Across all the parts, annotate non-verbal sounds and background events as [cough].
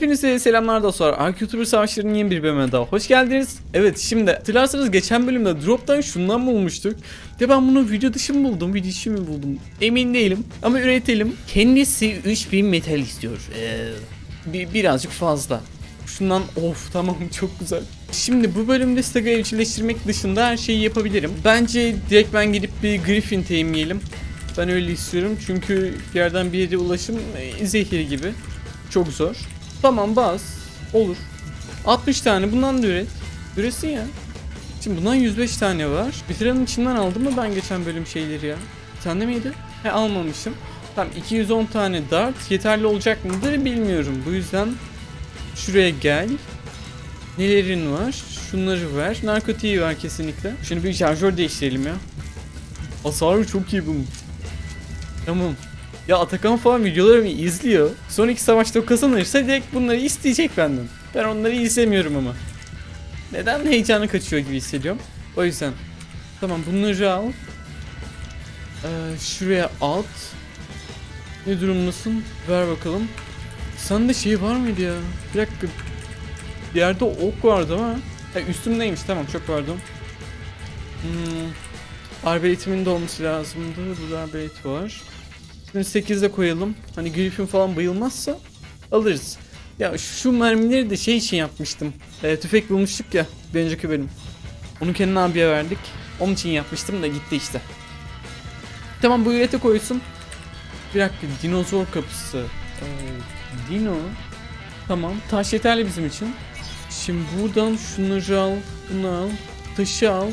Hepinize selamlar dostlar. Ark YouTuber Savaşları'nın yeni bir bölümüne daha hoş geldiniz. Evet şimdi hatırlarsanız geçen bölümde drop'tan şundan bulmuştuk. De ben bunu video dışı mı buldum, video dışı mı buldum emin değilim. Ama üretelim. Kendisi 3000 metal istiyor. Ee, bir, birazcık fazla. Şundan of tamam [laughs] çok güzel. Şimdi bu bölümde Stag'ı evcilleştirmek dışında her şeyi yapabilirim. Bence direkt ben gidip bir Griffin teminleyelim. Ben öyle istiyorum çünkü bir yerden bir yere ulaşım e, zehir gibi. Çok zor. Tamam bas. Olur. 60 tane bundan da üret. Üretsin ya. Şimdi bundan 105 tane var. Bitiranın içinden aldım mı ben geçen bölüm şeyleri ya? Sende miydi? He almamışım. Tamam 210 tane dart yeterli olacak mıdır bilmiyorum. Bu yüzden şuraya gel. Nelerin var? Şunları ver. Narkotiği ver kesinlikle. Şimdi bir şarjör değiştirelim ya. Hasarı çok iyi bunun. Tamam. Ya Atakan falan videolarımı izliyor. Son iki savaşta kazanırsa direkt bunları isteyecek benden. Ben onları izlemiyorum ama. Neden heyecanı kaçıyor gibi hissediyorum. O yüzden. Tamam bunları al. Ee, şuraya at. Ne durumdasın? Ver bakalım. Sende şey var mıydı ya? Bir dakika. Bir yerde ok vardı ama. Ha, üstümdeymiş tamam çok pardon. Hmm. Arbeletimin de olması lazımdı. Burada arbelet var. Şimdi 8'de koyalım. Hani Griffin falan bayılmazsa alırız. Ya şu mermileri de şey için yapmıştım. E, tüfek bulmuştuk ya bir önceki bölüm. Onu Kenan abiye verdik. Onun için yapmıştım da gitti işte. Tamam bu ürete koysun. Bir dakika dinozor kapısı. Ee, dino. Tamam taş yeterli bizim için. Şimdi buradan şunları al. Bunu al. Taşı al.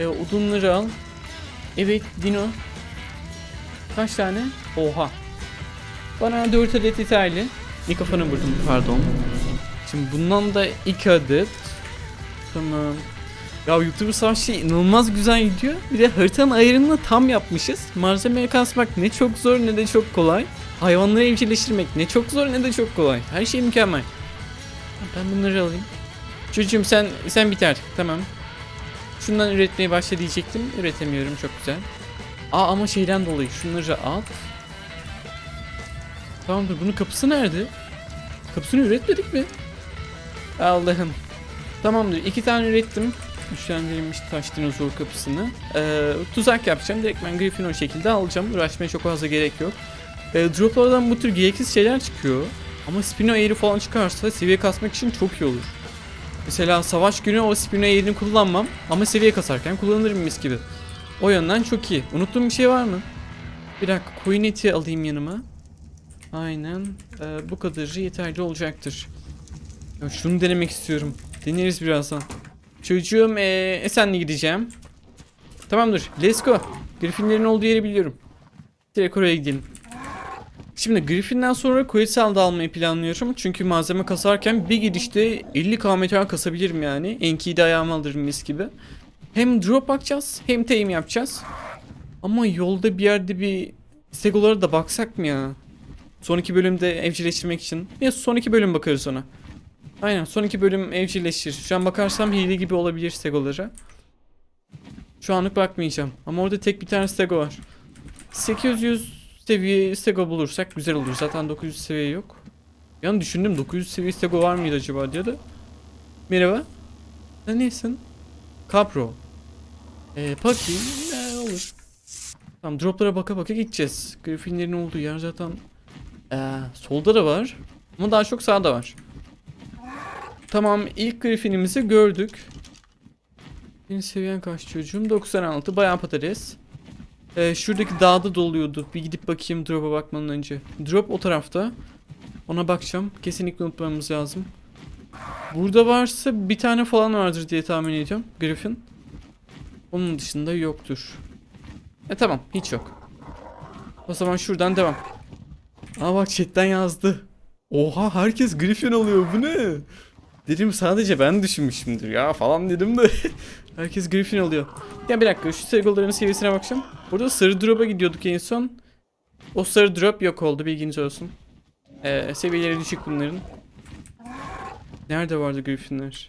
E, odunları al. Evet dino. Kaç tane? Oha. Bana 4 adet yeterli. Mikrofonu vurdum pardon. Şimdi bundan da 2 adet. Tamam. Ya YouTube savaşı inanılmaz güzel gidiyor. Bir de haritanın ayarını tam yapmışız. Malzemeye kasmak ne çok zor ne de çok kolay. Hayvanları evcilleştirmek ne çok zor ne de çok kolay. Her şey mükemmel. Ben bunları alayım. Çocuğum sen sen bit artık tamam. Şundan üretmeye başla diyecektim. Üretemiyorum çok güzel. Aa ama şeyden dolayı şunları al. Tamamdır bunun kapısı nerede? Kapısını üretmedik mi? Allah'ım. Tamamdır iki tane ürettim. Güçlendirilmiş taş dinozor kapısını. Ee, tuzak yapacağım. Direkt ben Griffin o şekilde alacağım. Uğraşmaya çok fazla gerek yok. Ee, droplardan bu tür gereksiz şeyler çıkıyor. Ama Spino Air'i falan çıkarsa seviye kasmak için çok iyi olur. Mesela savaş günü o Spino Air'ini kullanmam. Ama seviye kasarken kullanırım mis gibi. O yönden çok iyi. Unuttuğum bir şey var mı? Bir dakika koyun eti alayım yanıma. Aynen. Ee, bu kadarı yeterli olacaktır. Ya şunu denemek istiyorum. Deneriz birazdan. Çocuğum ee, Esen'le gideceğim. Tamamdır. Let's go. Griffinlerin olduğu yeri biliyorum. Direkt oraya gidelim. Şimdi Griffin'den sonra Quetzal da almayı planlıyorum. Çünkü malzeme kasarken bir gidişte 50k metal kasabilirim yani. Enki'yi de ayağıma alırım mis gibi. Hem drop bakacağız hem tame yapacağız. Ama yolda bir yerde bir stegolara da baksak mı ya? Son iki bölümde evcilleştirmek için. Ya son iki bölüm bakarız ona. Aynen son iki bölüm evcilleştir. Şu an bakarsam hile gibi olabilir stegolara. Şu anlık bakmayacağım. Ama orada tek bir tane stego var. 800 seviye stego bulursak güzel olur. Zaten 900 seviye yok. Yani düşündüm 900 seviye stego var mıydı acaba diye de. Merhaba. Sen neysin? Capro. Ee, bakayım. Ee, olur. Tamam droplara baka baka gideceğiz. Griffinlerin olduğu yer zaten ee, solda da var. Ama daha çok sağda var. Tamam ilk Griffin'imizi gördük. Senin seviyen kaç çocuğum? 96 bayağı patates. Ee, şuradaki dağda doluyordu. Bir gidip bakayım drop'a bakmadan önce. Drop o tarafta. Ona bakacağım. Kesinlikle unutmamamız lazım. Burada varsa bir tane falan vardır diye tahmin ediyorum. Griffin. Onun dışında yoktur. E tamam hiç yok. O zaman şuradan devam. Aa bak chatten yazdı. Oha herkes Griffin alıyor bu ne? Dedim sadece ben düşünmüşümdür ya falan dedim de. [laughs] herkes Griffin alıyor. Ya bir dakika şu Seagul'ların seviyesine bakacağım. Burada sarı drop'a gidiyorduk en son. O sarı drop yok oldu bilginiz olsun. Ee, seviyeleri düşük bunların. Nerede vardı Griffinler?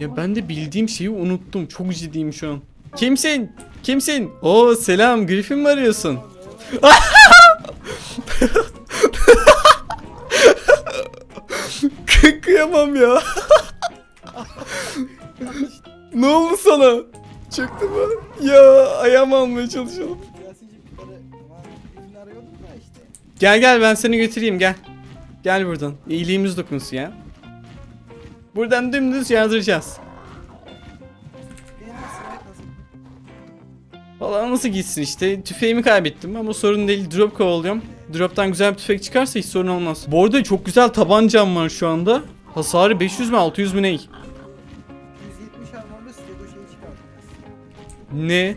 Ya ben de bildiğim şeyi unuttum. Çok ciddiyim şu an. Kimsin? Kimsin? Oo selam Griffin mi arıyorsun? [laughs] Kıyamam ya. [laughs] ne oldu sana? Çöktü mü? Ya ayağımı almaya çalışalım. Gel gel ben seni götüreyim gel. Gel buradan. İyiliğimiz dokunsun ya. Buradan dümdüz yazdıracağız. Valla nasıl gitsin işte. Tüfeğimi kaybettim ama sorun değil. Drop kovalıyorum. Drop'tan güzel bir tüfek çıkarsa hiç sorun olmaz. Bu arada çok güzel tabancam var şu anda. Hasarı 500 mü 600 mü ne? 170 armorlu stego şeyi çıkardınız. Ne?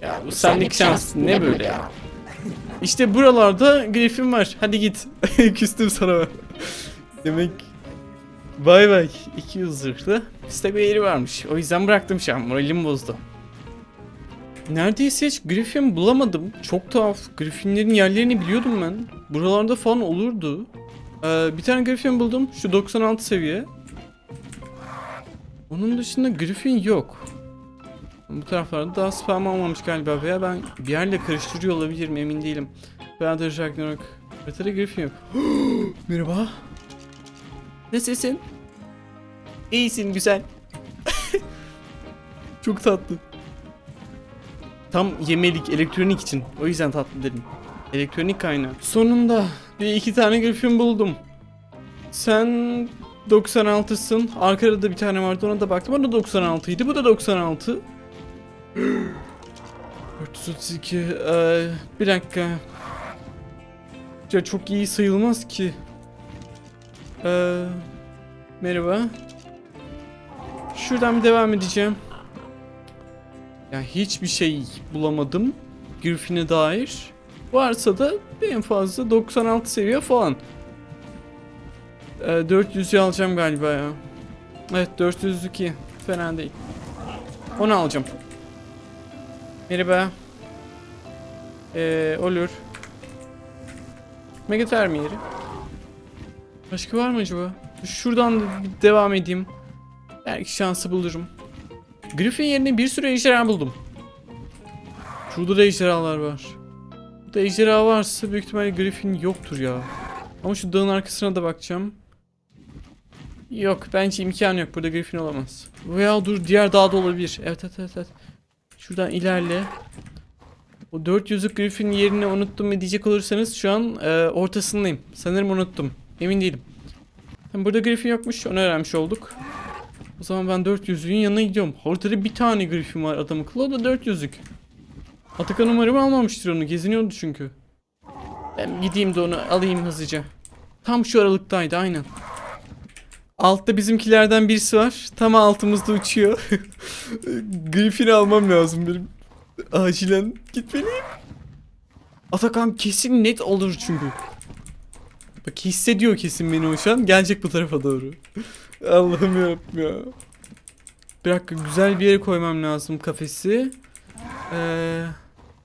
Ya bu senlik şans ne böyle ya? İşte buralarda Griffin var. Hadi git. [laughs] Küstüm sana ben. Demek Bay bay. 200 zırhlı. Stego yeri varmış. O yüzden bıraktım şu an. Moralim bozdu. Neredeyse hiç Griffin bulamadım. Çok tuhaf. Griffinlerin yerlerini biliyordum ben. Buralarda falan olurdu. Ee, bir tane Griffin buldum. Şu 96 seviye. Onun dışında Griffin yok. Bu taraflarda daha spam olmamış galiba veya ben bir yerle karıştırıyor olabilirim emin değilim. Feather Ragnarok. Haritada Griffin yok. [gasps] Merhaba. Nasılsın? İyisin güzel. [laughs] Çok tatlı. Tam yemelik elektronik için. O yüzden tatlı dedim. Elektronik kaynağı. Sonunda bir iki tane Griffin buldum. Sen 96'sın. Arkada da bir tane vardı ona da baktım. O da 96 idi. Bu da 96. 432. Ee, bir dakika. Ya çok iyi sayılmaz ki. Ee, merhaba. Şuradan bir devam edeceğim. Ya hiçbir şey bulamadım. Griffin'e dair. Varsa da en fazla 96 seviye falan. Ee, 400'ü alacağım galiba ya. Evet 402. Fena değil. Onu alacağım. Merhaba. Ee, olur. Megater yeri? Başka var mı acaba? Şuradan devam edeyim. Belki şansı bulurum. Griffin yerine bir sürü ejderha buldum. Şurada da ejderhalar var. Burada ejderha varsa büyük ihtimalle Griffin yoktur ya. Ama şu dağın arkasına da bakacağım. Yok bence imkan yok. Burada Griffin olamaz. Veya dur diğer dağda olabilir. Evet evet evet. evet. Şuradan ilerle. O 400'lük Griffin yerini unuttum mu diyecek olursanız şu an e, ortasındayım. Sanırım unuttum. Emin değilim. Burada Griffin yokmuş. Onu öğrenmiş olduk. O zaman ben 400'lüğün yanına gidiyorum. Haritada bir tane Griffin var adamın kılı. O da 400'lük. Atakan umarım almamıştır onu. Geziniyordu çünkü. Ben gideyim de onu alayım hızlıca. Tam şu aralıktaydı aynen. Altta bizimkilerden birisi var. Tam altımızda uçuyor. [laughs] Griffin'i almam lazım benim. Acilen gitmeliyim. Atakan kesin net olur çünkü. Bak hissediyor kesin beni o şu an. Gelecek bu tarafa doğru. [laughs] Allah'ım yarabbim ya. Bir dakika güzel bir yere koymam lazım kafesi. Ee,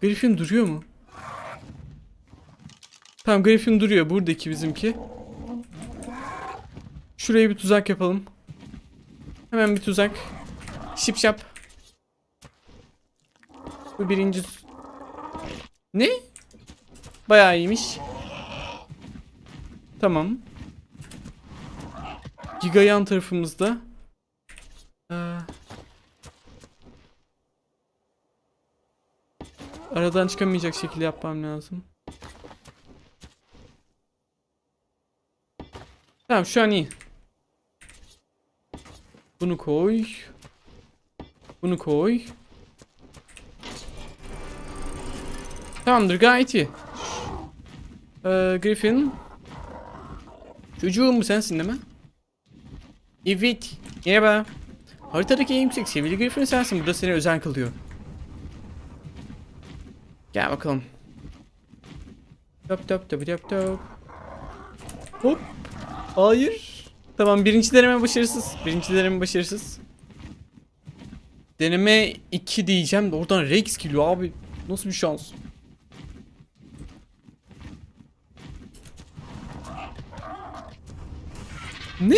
Griffin duruyor mu? Tamam Griffin duruyor. Buradaki bizimki. Şuraya bir tuzak yapalım. Hemen bir tuzak. Şip şap. Bu birinci... Ne? Bayağı iyiymiş. Tamam. Giga yan tarafımızda. Ee, aradan çıkamayacak şekilde yapmam lazım. Tamam şu an iyi. Bunu koy. Bunu koy. Tamamdır gayet iyi. Ee, Griffin. Çocuğum bu sensin değil mi? Evet. Merhaba. Haritadaki en yüksek seviyeli Griffin sensin. Burada seni özel kılıyor. Gel bakalım. Top top top top top. Hop. Hayır. Tamam birinci deneme başarısız. Birinci deneme başarısız. Deneme 2 diyeceğim de oradan Rex geliyor abi. Nasıl bir şans? Ne?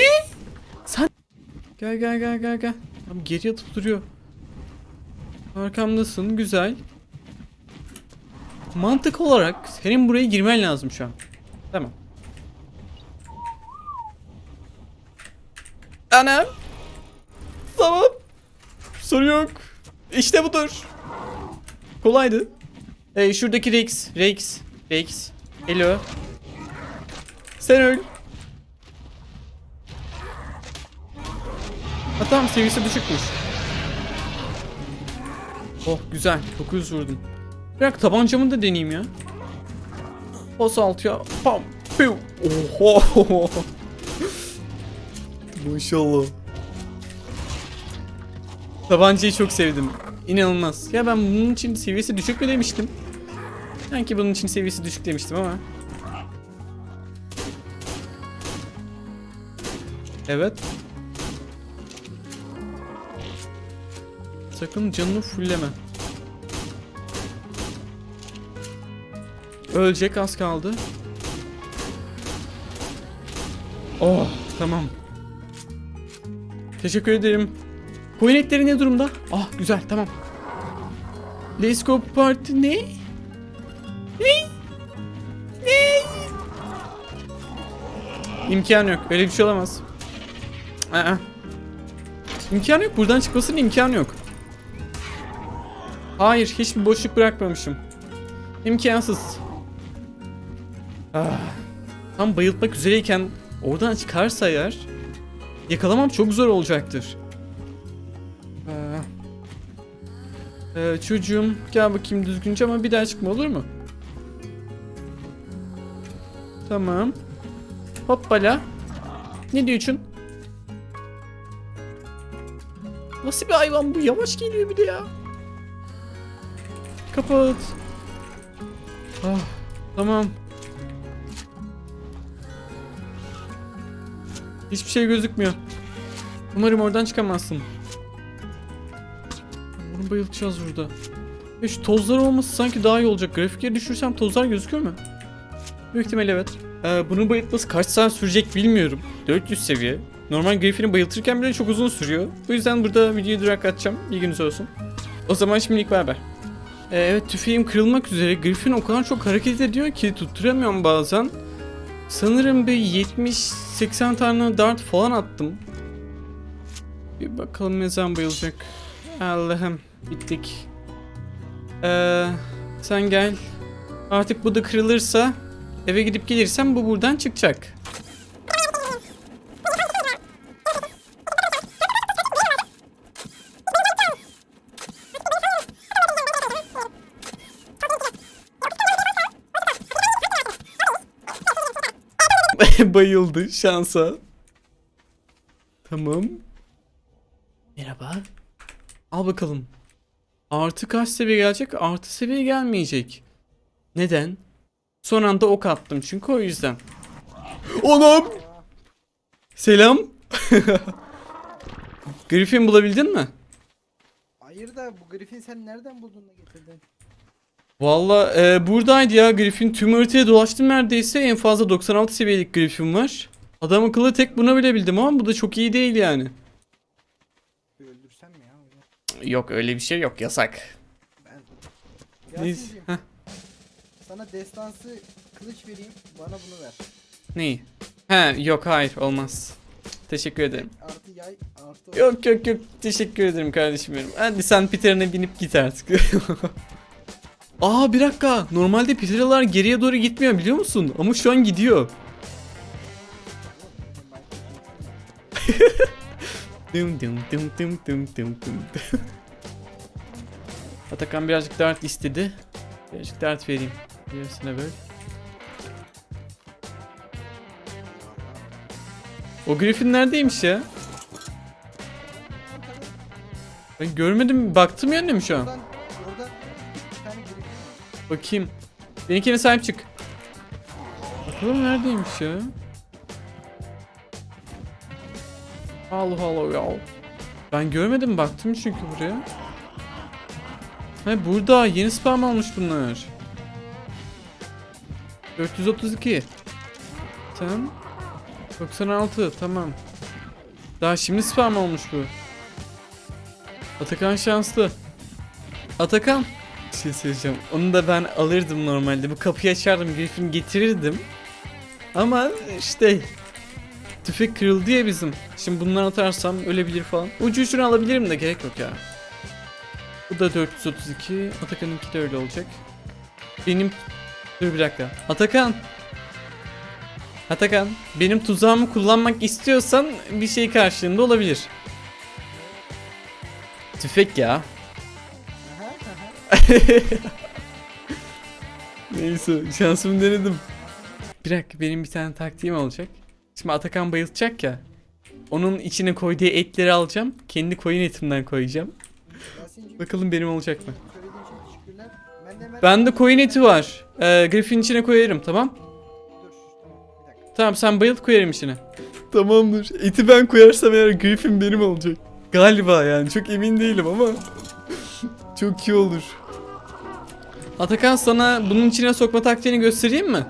Sen Gel gel gel gel gel. Abi geri atıp duruyor. Arkamdasın güzel. Mantık olarak senin buraya girmen lazım şu an. Tamam. Anam. Tamam. Sorun yok. İşte budur. Kolaydı. Ee, şuradaki Rex. Rex. Rex. Hello. Sen öl. Ha tamam seviyesi düşükmüş. Oh güzel. 900 vurdum. Bırak tabancamı da deneyeyim ya. Bas alt ya. Pam. Piu. Oho. [laughs] Maşallah. Tabancayı çok sevdim. İnanılmaz. Ya ben bunun için seviyesi düşük mü demiştim? Sanki bunun için seviyesi düşük demiştim ama. Evet. Sakın canını fulleme. Ölecek az kaldı. Oh tamam. Teşekkür ederim. Coinetleri ne durumda? Ah güzel tamam. Let's go party ne? Ne? Ne? İmkan yok. Öyle bir şey olamaz. Aa. İmkan yok. Buradan çıkmasının imkanı yok. Hayır. Hiçbir boşluk bırakmamışım. İmkansız. Ah. Tam bayıltmak üzereyken oradan çıkarsa eğer yakalamam çok zor olacaktır. Ee, çocuğum gel bakayım düzgünce ama bir daha çıkma olur mu? Tamam. Hoppala. Ne diyorsun? Nasıl bir hayvan bu? Yavaş geliyor bir de ya. Kapat. Ah, tamam. Hiçbir şey gözükmüyor. Umarım oradan çıkamazsın. Bunu bayıltacağız burada. Ya şu tozlar olması sanki daha iyi olacak. Grafikleri düşürsem tozlar gözüküyor mu? Büyük ihtimalle evet. Ee, bunun bayıltması kaç saat sürecek bilmiyorum. 400 seviye. Normal Griffin'i bayıltırken bile çok uzun sürüyor. Bu yüzden burada videoyu durak atacağım. Bilginiz olsun. O zaman şimdilik bay Ee, evet tüfeğim kırılmak üzere. Griffin o kadar çok hareket ediyor ki tutturamıyorum bazen. Sanırım bir 70-80 tane dart falan attım. Bir bakalım ne zaman bayılacak. Allah'ım bittik. Ee, sen gel. Artık bu da kırılırsa eve gidip gelirsem bu buradan çıkacak. Bayıldı şansa. Tamam. Merhaba. Al bakalım. Artı kaç seviye gelecek? Artı seviye gelmeyecek. Neden? Son anda ok attım çünkü o yüzden. Anam! Selam. [laughs] Griffin bulabildin mi? Hayır da bu Griffin sen nereden buldun da getirdin? Valla e, buradaydı ya Griffin. Tüm haritaya dolaştım neredeyse. En fazla 96 seviyelik Griffin var. Adam akıllı tek buna bilebildim ama bu da çok iyi değil yani. Bir öldürsem mi ya? onu? Yok öyle bir şey yok yasak. Ben... Neyse. Yasin'cim Heh, sana destansı kılıç vereyim bana bunu ver. neyi? He yok hayır olmaz. Teşekkür ederim. Artı yay artı Yok yok yok teşekkür ederim kardeşim benim. Hadi sen Peter'ine binip git artık. [laughs] Aa bir dakika. Normalde Peter'lar geriye doğru gitmiyor biliyor musun? Ama şu an gidiyor. [laughs] Dım dım dım dım dım dım dım. [laughs] Atakan birazcık dart istedi. Birazcık dart vereyim. Birisine böyle. O Griffin neredeymiş ya? Ben görmedim. Baktım yani mi şu an? Bakayım. Benimkine sahip çık. Bakalım neredeymiş ya? Allah Allah ya. Ben görmedim baktım çünkü buraya. He burada yeni spam almış bunlar. 432. Sen 96 tamam. Daha şimdi spam olmuş bu. Atakan şanslı. Atakan. Şey söyleyeceğim. Onu da ben alırdım normalde. Bu kapıyı açardım, Griffin getirirdim. Ama işte Tüfek kırıldı ya bizim. Şimdi bundan atarsam ölebilir falan. Ucu ucunu alabilirim de gerek yok ya. Bu da 432. Atakan'ınki de öyle olacak. Benim... Dur bir dakika. Atakan. Atakan. Benim tuzağımı kullanmak istiyorsan bir şey karşılığında olabilir. Tüfek ya. [laughs] Neyse şansımı denedim. Bir dakika benim bir tane taktiğim olacak. Şimdi Atakan bayılacak ya. Onun içine koyduğu etleri alacağım. Kendi koyun etimden koyacağım. Bakalım benim olacak mı? Bende koyun eti var. Ee, Griffin içine koyarım tamam. Dur tamam bir dakika. Tamam sen bayılt koyarım içine. Tamamdır. Eti ben koyarsam eğer Griffin benim olacak. Galiba yani çok emin değilim ama. [laughs] çok iyi olur. Atakan sana bunun içine sokma taktiğini göstereyim mi?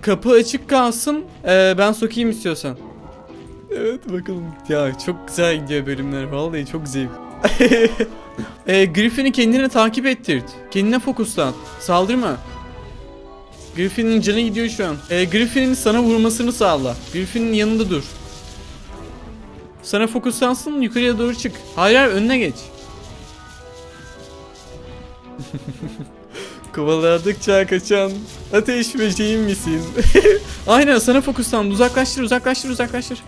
Kapı açık kalsın. ee, ben sokayım istiyorsan. Evet bakalım. Ya çok güzel gidiyor bölümler. Vallahi çok zevk. [laughs] e, Griffin'i kendine takip ettirt. Kendine fokuslan. Saldırma. Griffin'in canı gidiyor şu an. E, Griffin'in sana vurmasını sağla. Griffin'in yanında dur. Sana fokuslansın yukarıya doğru çık. Hayır hayır önüne geç. [laughs] Kovaladıkça kaçan ateş böceğim misin? [laughs] Aynen sana fokuslan. Uzaklaştır uzaklaştır uzaklaştır.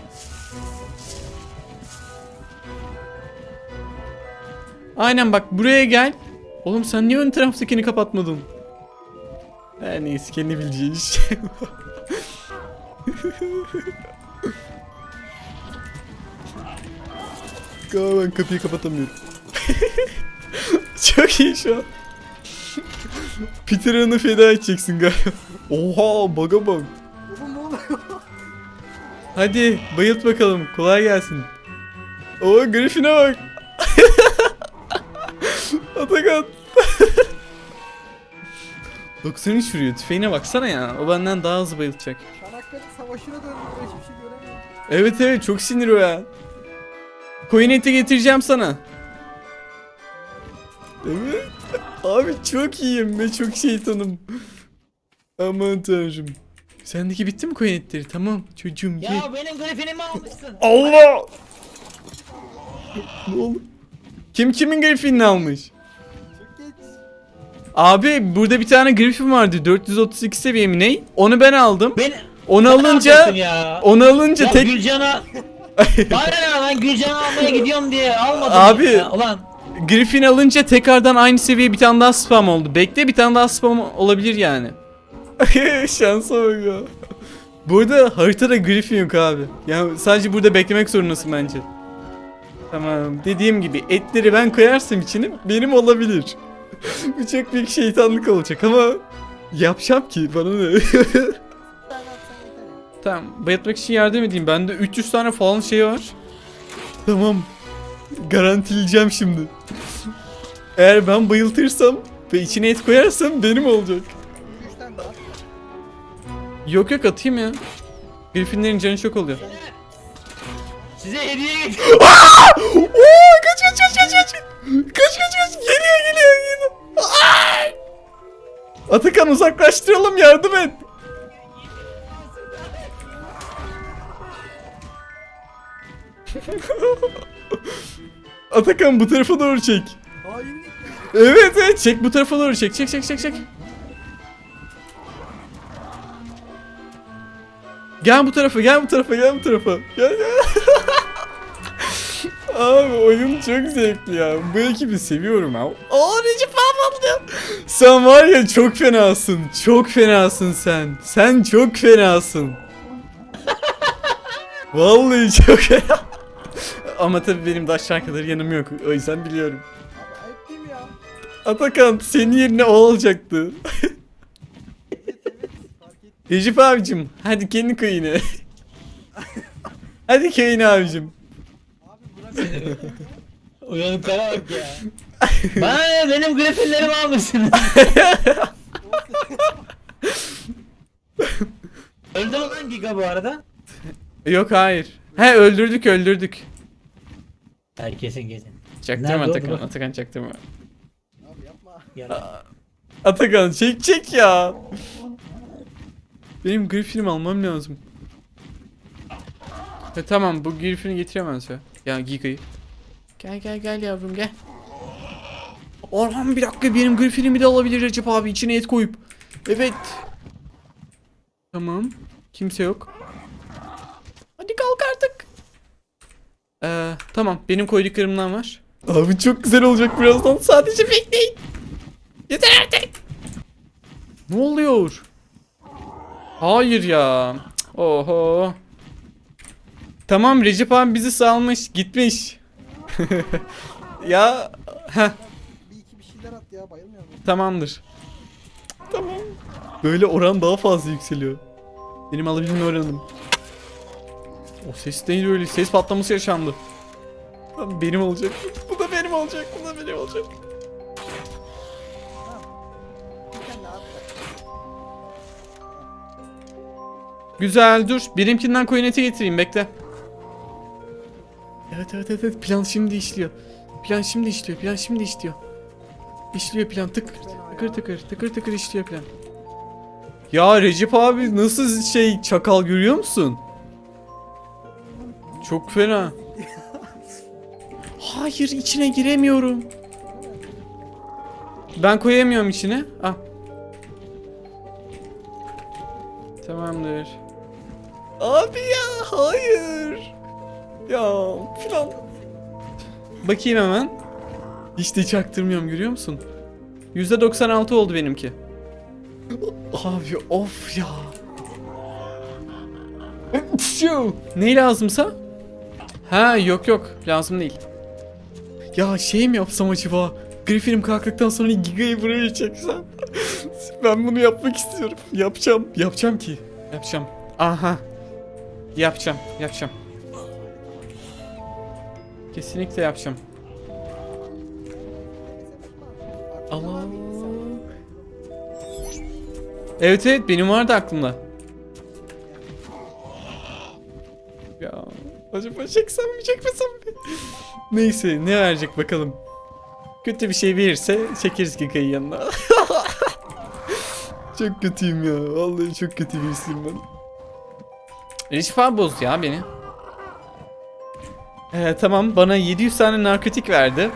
Aynen bak buraya gel. Oğlum sen niye ön taraftakini kapatmadın? Her neyse kendi bileceği. Galiba [laughs] ben kapıyı kapatamıyorum. [laughs] Çok iyi şu an. Peter'ını feda edeceksin galiba. Oha baga bak. Oğlum ne oluyor? Hadi bayılt bakalım. Kolay gelsin. Oo Griffin'e bak. [laughs] Atakan. [laughs] 93 vuruyor. Tüfeğine baksana ya. O benden daha hızlı bayılacak. Çanakkale Savaşı'na döndüm. Ben hiçbir şey göremiyorum. Evet evet çok sinir o ya. Koyun eti getireceğim sana. Evet. Abi çok iyiyim ve çok şeytanım. Aman tanrım. Sendeki bitti mi etleri? Tamam çocuğum ye. Ya benim griffinimi almışsın. Allah! ne oldu? Kim kimin Griffin'ini almış? Abi burada bir tane Griffin vardı 432 seviye mi ne? Onu ben aldım. Beni Onu Sen alınca ya. onu alınca Ya tek Gülcan'a [laughs] ya ben Gülcan'ı almaya gidiyorum diye almadım. Abi. Ya. Ulan Griffin alınca tekrardan aynı seviye bir tane daha spam oldu. Bekle bir tane daha spam olabilir yani. [laughs] Şansa bak ya. Burada haritada Griffin yok abi. Yani sadece burada beklemek zorundasın bence. Tamam dediğim gibi etleri ben koyarsam içine benim olabilir. [laughs] Bu çok büyük şeytanlık olacak ama yapacağım ki bana ne? [laughs] Tamam bayatmak için yardım edeyim. Bende 300 tane falan şey var. Tamam. Garantileyeceğim şimdi. Eğer ben bayıltırsam ve içine et koyarsam benim olacak. Yok yok atayım ya. Griffinlerin canı çok oluyor. size hediye getir. [laughs] Oo kaç kaç kaç kaç kaç. Kaç kaç kaç. Geliyor geliyor geliyor. Ay! Atakan uzaklaştıralım yardım et. Atakan bu tarafa doğru çek. Evet evet çek bu tarafa doğru çek çek çek çek çek. Gel bu tarafa gel bu tarafa gel bu tarafa. Gel gel. [laughs] Abi oyun çok zevkli ya. Bu ekibi seviyorum ya. Aa Recep ya. Sen var ya çok fenasın. Çok fenasın sen. Sen çok fenasın. [laughs] Vallahi çok fena. Ama tabii benim de aşağı kadar yanım yok. O yüzden biliyorum. Abi ayıp değil mi ya? Atakan senin yerine o olacaktı. Evet evet fark ettim. Recep abicim hadi kendi köyüne. hadi köyüne abicim. Abi bırak. [laughs] Uyanıklara bak ya. Bana ne benim griffinlerimi almışsınız. [laughs] Öldü mü lan Giga bu arada? Yok hayır. He öldürdük öldürdük. Herkesin gezin. Çaktırma Nerede? Atakan. Dur. Atakan çaktırma. Abi yapma. Yara. Atakan çek çek ya. Benim Griffin'imi almam lazım. E, tamam bu Griffin'i getiremez ya. Ya Giga'yı. Gel gel gel yavrum gel. Orhan bir dakika benim Griffin'imi de alabilir Recep abi içine et koyup. Evet. Tamam. Kimse yok. Hadi kalk artık. Ee, tamam benim koyduklarımdan var. Abi çok güzel olacak birazdan sadece bekleyin. Yeter artık. Ne oluyor? Hayır ya. Oho. Tamam Recep abi bizi salmış gitmiş. [laughs] ya heh, Bir iki bir şeyler at ya bayılmıyor mu? tamamdır. Tamam. Böyle oran daha fazla yükseliyor. Benim alabilme oranım. O ses neydi öyle? Ses patlaması yaşandı. Benim olacak. Bu da benim olacak. Bu da benim olacak. Güzel dur. Benimkinden koyun eti getireyim bekle. Evet evet evet plan şimdi işliyor. Plan şimdi işliyor. Plan şimdi işliyor. İşliyor plan tık tıkır tıkır tıkır tıkır işliyor plan. Ya Recep abi nasıl şey çakal görüyor musun? Çok fena. Hayır içine giremiyorum. Ben koyamıyorum içine. Ah. Tamamdır. Abi ya hayır. Ya plan. Bakayım hemen. De çaktırmıyorum görüyor musun? %96 oldu benimki. Abi of ya. Şu. Ne lazımsa? Ha yok yok lazım değil. Ya şey mi yapsam acaba? Griffin'im kalktıktan sonra Giga'yı buraya çeksem. [laughs] ben bunu yapmak istiyorum. Yapacağım. Yapacağım ki. Yapacağım. Aha. Yapacağım. Yapacağım. Kesinlikle yapacağım. Allah. Evet evet benim vardı aklımda. Acaba çeksem mi? Neyse ne verecek bakalım. Kötü bir şey verirse çekeriz Giga'yı yanına. [laughs] çok kötüyüm ya. Vallahi çok kötü birisiyim ben. Recep abi bozdu ya beni. Ee, tamam bana 700 tane narkotik verdi.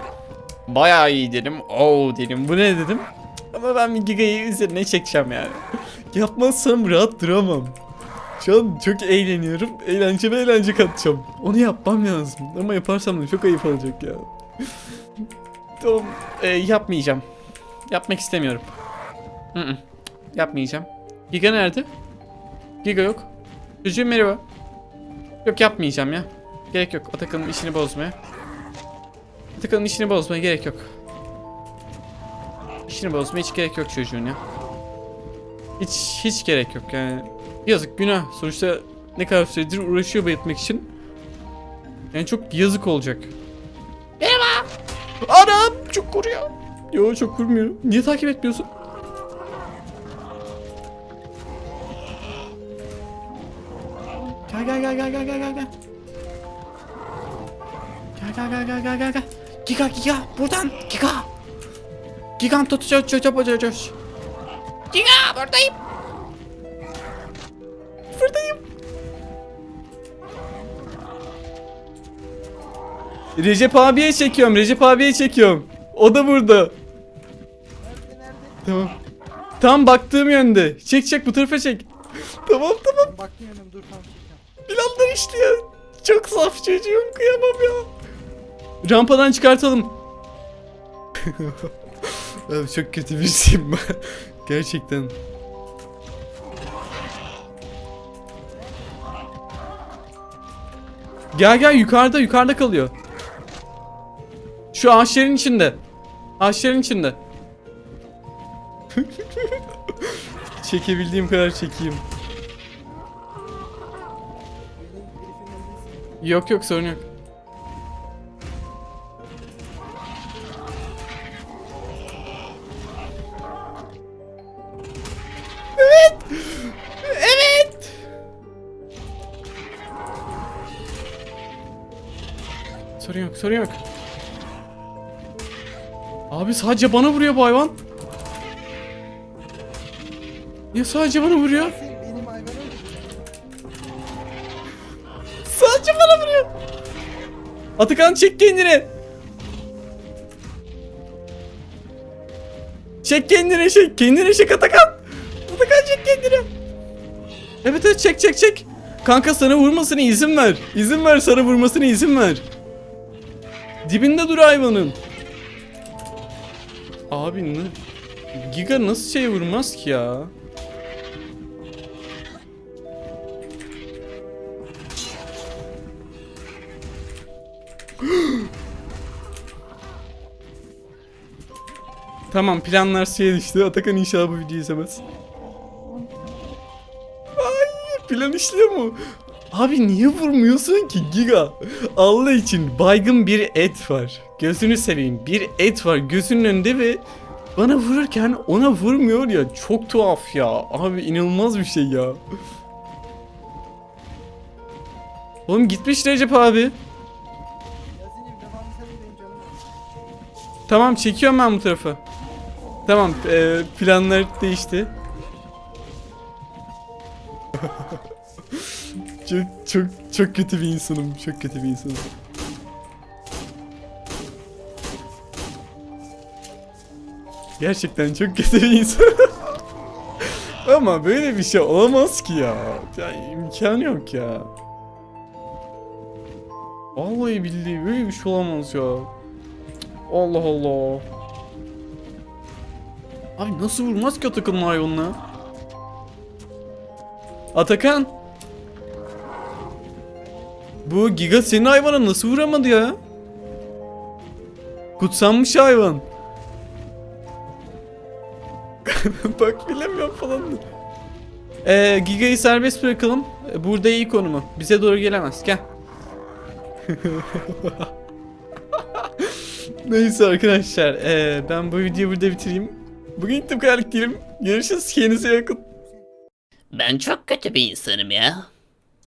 Bayağı iyi dedim. Oo dedim. Bu ne dedim. Ama ben bir gigayı üzerine çekeceğim yani. [laughs] Yapmazsam rahat duramam. Şu an çok eğleniyorum. Eğlenceme eğlence katacağım. Onu yapmam lazım. Ama yaparsam da çok ayıp olacak ya. tamam. Ee, yapmayacağım. Yapmak istemiyorum. Hı -hı. Yapmayacağım. Giga nerede? Giga yok. Çocuğum merhaba. Yok yapmayacağım ya. Gerek yok. Atakan'ın işini bozmaya. Atakan'ın işini bozmaya gerek yok. İşini bozmaya hiç gerek yok çocuğun ya. Hiç hiç gerek yok yani. Yazık günah. Sonuçta ne kadar süredir uğraşıyor bayıltmak için. Yani çok yazık olacak. Merhaba. Anam çok vuruyor. Yo çok vurmuyor. Niye takip etmiyorsun? Gel gel gel gel gel gel gel gel. Gel gel gel gel gel gel gel. Giga giga buradan giga. Gigant tutacağız çocuk yapacağız. Giga buradayım. Buradayım. Recep abiye çekiyorum. Recep abiye çekiyorum. O da burada. Nerede nerede? Tamam. Tam baktığım yönde. Çek çek bu tarafa çek. Tamam tamam. Ben baktım yanım dur tam çekeceğim. Planlar işliyor. Çok saf çocuğum kıyamam ya. Rampadan çıkartalım. [laughs] Abi çok kötü birisiyim ben. Gerçekten. Gel gel yukarıda yukarıda kalıyor. Şu ağaçların içinde. Ağaçların içinde. [laughs] Çekebildiğim kadar çekeyim. Yok yok sorun yok. Sorun yok, sorun yok. Abi sadece bana vuruyor bu hayvan. Niye sadece bana vuruyor? Benim hayvanım. Sadece Atakan çek kendini. Çek kendini çek. Kendini çek Atakan. Atakan çek kendini. Evet evet çek çek çek. Kanka sana vurmasına izin ver. İzin ver sana vurmasına izin ver. Dibinde dur hayvanın. Abi ne? Giga nasıl şey vurmaz ki ya? [gasps] Tamam planlar suya düştü. Atakan inşallah bu videoyu izlemez. Ay plan işliyor mu? Abi niye vurmuyorsun ki Giga? Allah için baygın bir et var. Gözünü seveyim bir et var gözünün önünde ve bana vururken ona vurmuyor ya çok tuhaf ya. Abi inanılmaz bir şey ya. Oğlum gitmiş Recep abi. Tamam çekiyorum ben bu tarafa. Tamam eee, planlar değişti. [laughs] çok çok çok kötü bir insanım. Çok kötü bir insanım. Gerçekten çok kötü bir insan. [laughs] Ama böyle bir şey olamaz ki ya. Ya imkanı yok ya. Vallahi billahi böyle bir şey olamaz ya. Allah Allah. Abi nasıl vurmaz ki Atakan'ın hayvanına? Atakan. Bu Giga senin hayvana nasıl vuramadı ya? Kutsanmış hayvan. [laughs] Bak bilemiyorum falan. Ee, Giga'yı serbest bırakalım. Burada iyi konumu. Bize doğru gelemez. Gel. [laughs] Neyse arkadaşlar. ee, ben bu videoyu burada bitireyim. Bugün bu kadarlık değilim. Görüşürüz. Kendinize iyi bakın. Ben çok kötü bir insanım ya.